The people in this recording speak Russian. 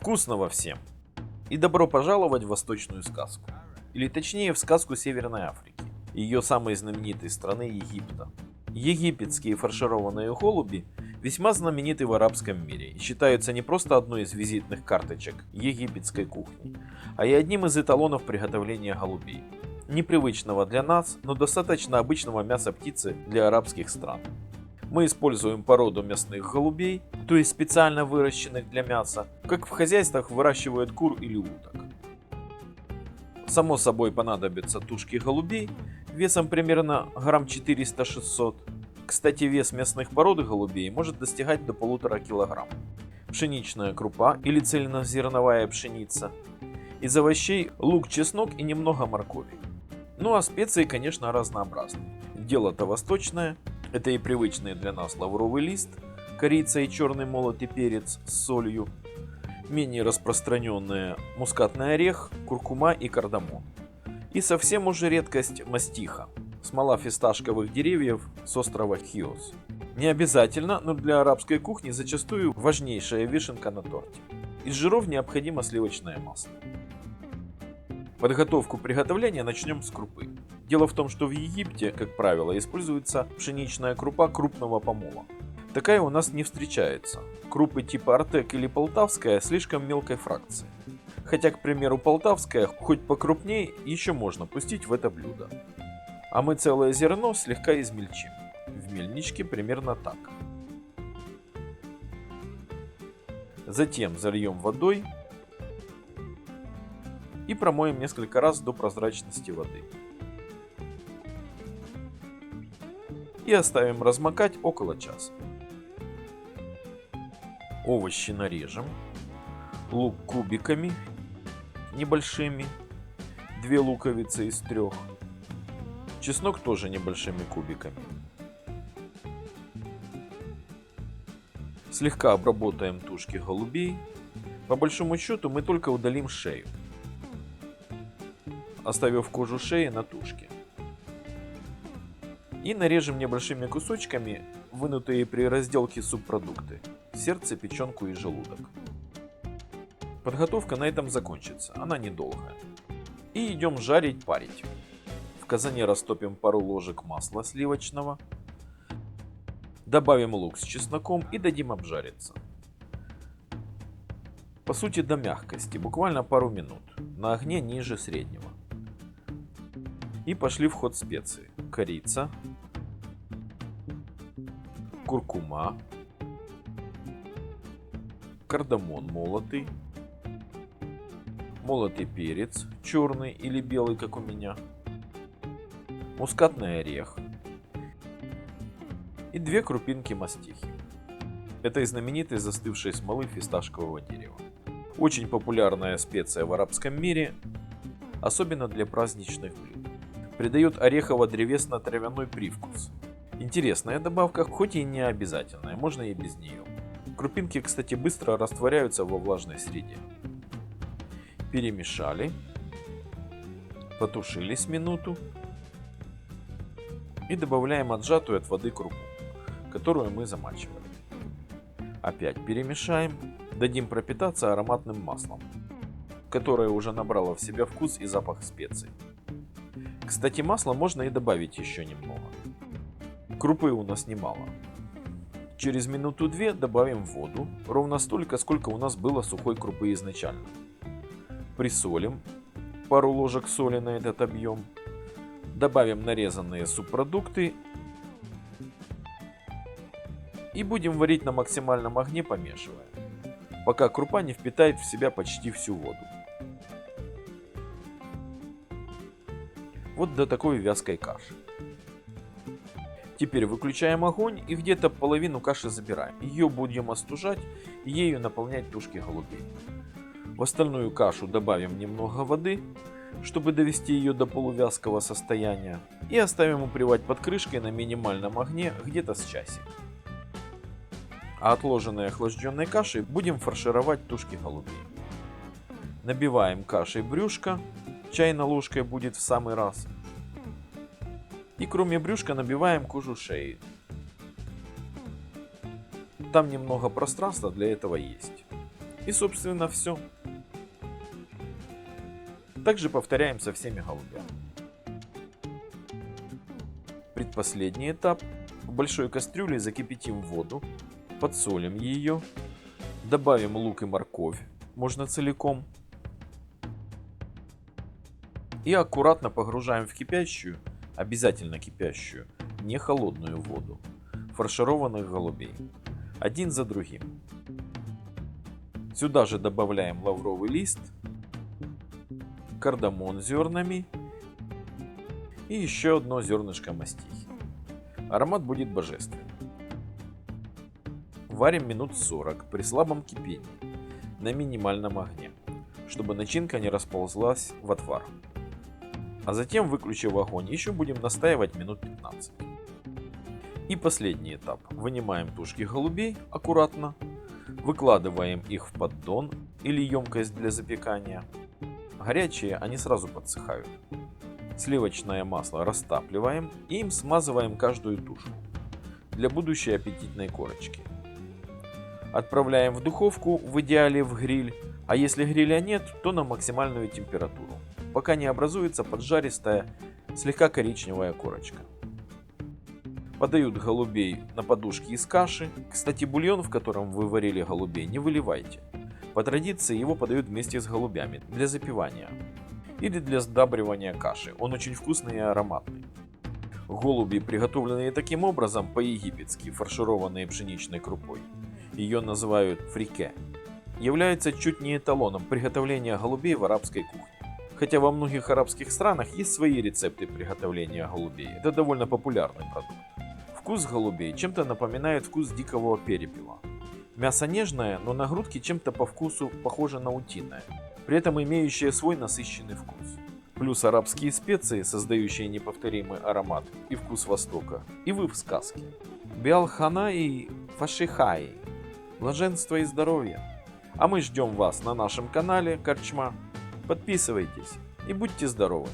Вкусного всем! И добро пожаловать в восточную сказку. Или точнее в сказку Северной Африки. Ее самой знаменитой страны Египта. Египетские фаршированные голуби весьма знамениты в арабском мире и считаются не просто одной из визитных карточек египетской кухни, а и одним из эталонов приготовления голубей. Непривычного для нас, но достаточно обычного мяса птицы для арабских стран. Мы используем породу мясных голубей, то есть специально выращенных для мяса, как в хозяйствах выращивают кур или уток. Само собой понадобятся тушки голубей весом примерно грамм 400-600. Кстати, вес мясных пород голубей может достигать до полутора килограмм. Пшеничная крупа или цельнозерновая пшеница. Из овощей лук, чеснок и немного моркови. Ну а специи, конечно, разнообразные. Дело-то восточное, это и привычные для нас лавровый лист, корица и черный молотый перец с солью, менее распространенные мускатный орех, куркума и кардамон. И совсем уже редкость мастиха, смола фисташковых деревьев с острова Хиос. Не обязательно, но для арабской кухни зачастую важнейшая вишенка на торте. Из жиров необходимо сливочное масло. Подготовку приготовления начнем с крупы. Дело в том, что в Египте, как правило, используется пшеничная крупа крупного помола. Такая у нас не встречается. Крупы типа Артек или Полтавская слишком мелкой фракции. Хотя, к примеру, Полтавская, хоть покрупнее, еще можно пустить в это блюдо. А мы целое зерно слегка измельчим. В мельничке примерно так. Затем зальем водой и промоем несколько раз до прозрачности воды. И оставим размокать около часа. Овощи нарежем. Лук кубиками небольшими. Две луковицы из трех. Чеснок тоже небольшими кубиками. Слегка обработаем тушки голубей. По большому счету мы только удалим шею оставив кожу шеи на тушке. И нарежем небольшими кусочками вынутые при разделке субпродукты – сердце, печенку и желудок. Подготовка на этом закончится, она недолгая. И идем жарить, парить. В казане растопим пару ложек масла сливочного, добавим лук с чесноком и дадим обжариться. По сути до мягкости, буквально пару минут, на огне ниже среднего. И пошли в ход специи. Корица, куркума, кардамон молотый, молотый перец, черный или белый, как у меня, мускатный орех и две крупинки мастихи. Это из знаменитой застывшей смолы фисташкового дерева. Очень популярная специя в арабском мире, особенно для праздничных блюд придает орехово-древесно-травяной привкус. Интересная добавка, хоть и не обязательная, можно и без нее. Крупинки, кстати, быстро растворяются во влажной среде. Перемешали, потушили с минуту и добавляем отжатую от воды крупу, которую мы замачивали. Опять перемешаем, дадим пропитаться ароматным маслом, которое уже набрало в себя вкус и запах специй. Кстати, масла можно и добавить еще немного. Крупы у нас немало. Через минуту-две добавим воду, ровно столько, сколько у нас было сухой крупы изначально. Присолим, пару ложек соли на этот объем. Добавим нарезанные субпродукты и будем варить на максимальном огне, помешивая, пока крупа не впитает в себя почти всю воду. Вот до такой вязкой каши. Теперь выключаем огонь и где-то половину каши забираем. Ее будем остужать и ею наполнять тушки голубей. В остальную кашу добавим немного воды, чтобы довести ее до полувязкого состояния. И оставим упривать под крышкой на минимальном огне где-то с часик. А отложенной охлажденной кашей будем фаршировать тушки голубей. Набиваем кашей брюшко Чайной ложкой будет в самый раз. И кроме брюшка набиваем кожу шеи. Там немного пространства для этого есть. И, собственно, все. Также повторяем со всеми голубями. Предпоследний этап. В большой кастрюле закипятим воду, подсолим ее, добавим лук и морковь, можно целиком, и аккуратно погружаем в кипящую, обязательно кипящую, не холодную воду, фаршированных голубей, один за другим. Сюда же добавляем лавровый лист, кардамон зернами и еще одно зернышко мастихи. Аромат будет божественный. Варим минут 40 при слабом кипении на минимальном огне, чтобы начинка не расползлась в отвар. А затем, выключив огонь, еще будем настаивать минут 15. И последний этап. Вынимаем тушки голубей аккуратно, выкладываем их в поддон или емкость для запекания. Горячие они сразу подсыхают. Сливочное масло растапливаем и им смазываем каждую тушку для будущей аппетитной корочки. Отправляем в духовку, в идеале в гриль, а если гриля нет, то на максимальную температуру, пока не образуется поджаристая, слегка коричневая корочка. Подают голубей на подушке из каши. Кстати, бульон, в котором вы варили голубей, не выливайте. По традиции его подают вместе с голубями для запивания или для сдабривания каши. Он очень вкусный и ароматный. Голуби, приготовленные таким образом, по-египетски, фаршированные пшеничной крупой, ее называют фрике, являются чуть не эталоном приготовления голубей в арабской кухне. Хотя во многих арабских странах есть свои рецепты приготовления голубей, это довольно популярный продукт. Вкус голубей чем-то напоминает вкус дикого перепела. Мясо нежное, но на грудке чем-то по вкусу похоже на утиное при этом имеющие свой насыщенный вкус. Плюс арабские специи, создающие неповторимый аромат и вкус Востока. И вы в сказке. Биалхана и Фашихай. Блаженство и здоровье. А мы ждем вас на нашем канале Корчма. Подписывайтесь и будьте здоровы.